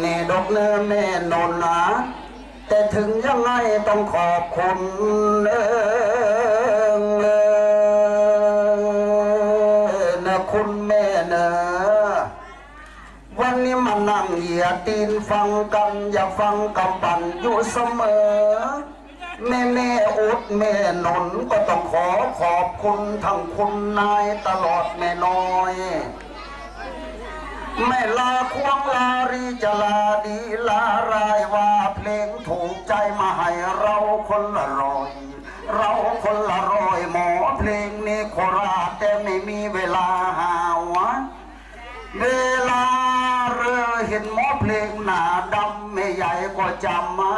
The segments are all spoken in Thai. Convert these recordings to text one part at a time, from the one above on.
แน่ดอกเนื้อแม่นนนะแต่ถึงยังไงต้องขอบคุณเออนะคุณแม่เนอะวันนี้มานั่งเหยียดตีนฟังกันอย่าฟังกำปั่นอยู่เสมอ แม่แม่อุดแม่นนก็ต้องขอขอบคุณทั้งคุณนายตลอดแม่น้อย ไม่ลาควงลารีจะลาดีลารายว่าเพลงถูกใจมาให้เราคนละร้อย เราคนละร้อยหมอเพลงนี้โคราชแต่ไม่มีเวลาหาวะเวลาเรือเห็นหมอเพลงหน้าดำไม่ใหญ่ก็จำมา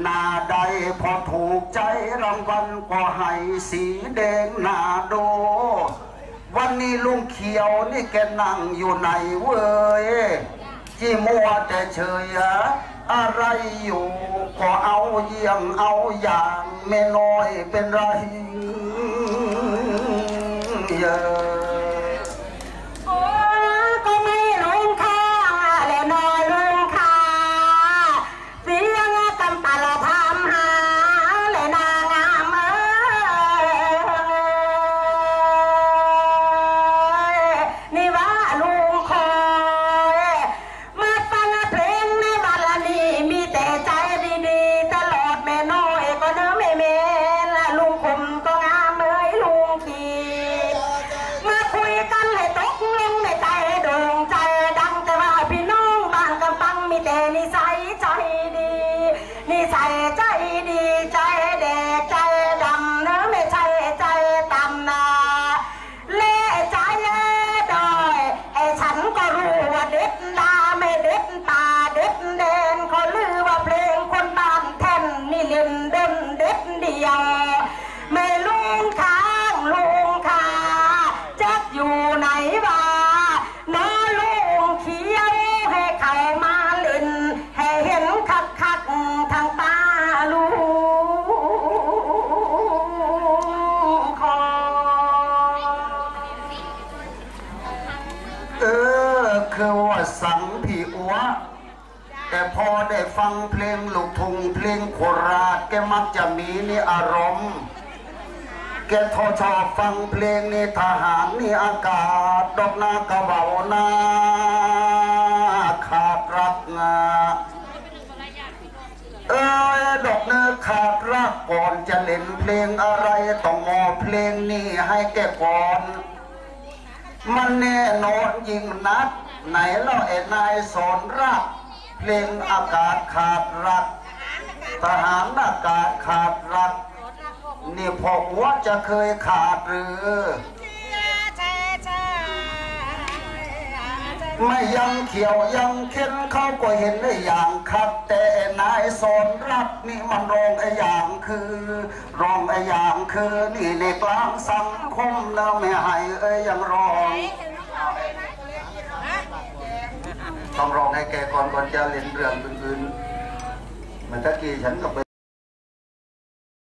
หน้าใดพอถูกใจรางวัลก็ให้สีแดงหน้าโด วันนี้ลุงเขียวนี่แกนั่งอยู่ไหนเว้ยจีมัวแต่เฉยอะอะไรอยู่ ก็เอาเยี่ยงเอาอย่างไม่น้อยเป็นไรเยอะ คือว่าสังพี่อัวแต่พอได้ฟังเพลงลูกทุ่งเพลงโคราชแกมักจะมีนี่อารมณ์แกทอชอบฟังเพลงนี่ทหารนี่อากาศ ดอกนากระเบาหน้าขาดรักงาเอ้ยดอกเนื้อขาดรักก่อนจะเล่นเพลงอะไรต้องมอเพลงนี้ให้แกก่อน มันแน่นอนยิ่งนัก ไหนเล่าไอ้นายสอนรักเพลงอากาศขาดรัก ทหารอากาศขาดรัก นี่พอหัวจะเคยขาดหรือไม่ยังเขียวยังเข็นเขาก็เห็นได้อย่างคักแต่นายสอนรักนี่มันรองไอ้อย่างคือรองไอ้อย่างคือนี่ในกลางสังคมแล้วไม่ให้เอ้ยยังรอง ให้แกก่อนก่อนจะเล่นเรื่องอื่นๆเหมือนตะกี้ฉันก็ไป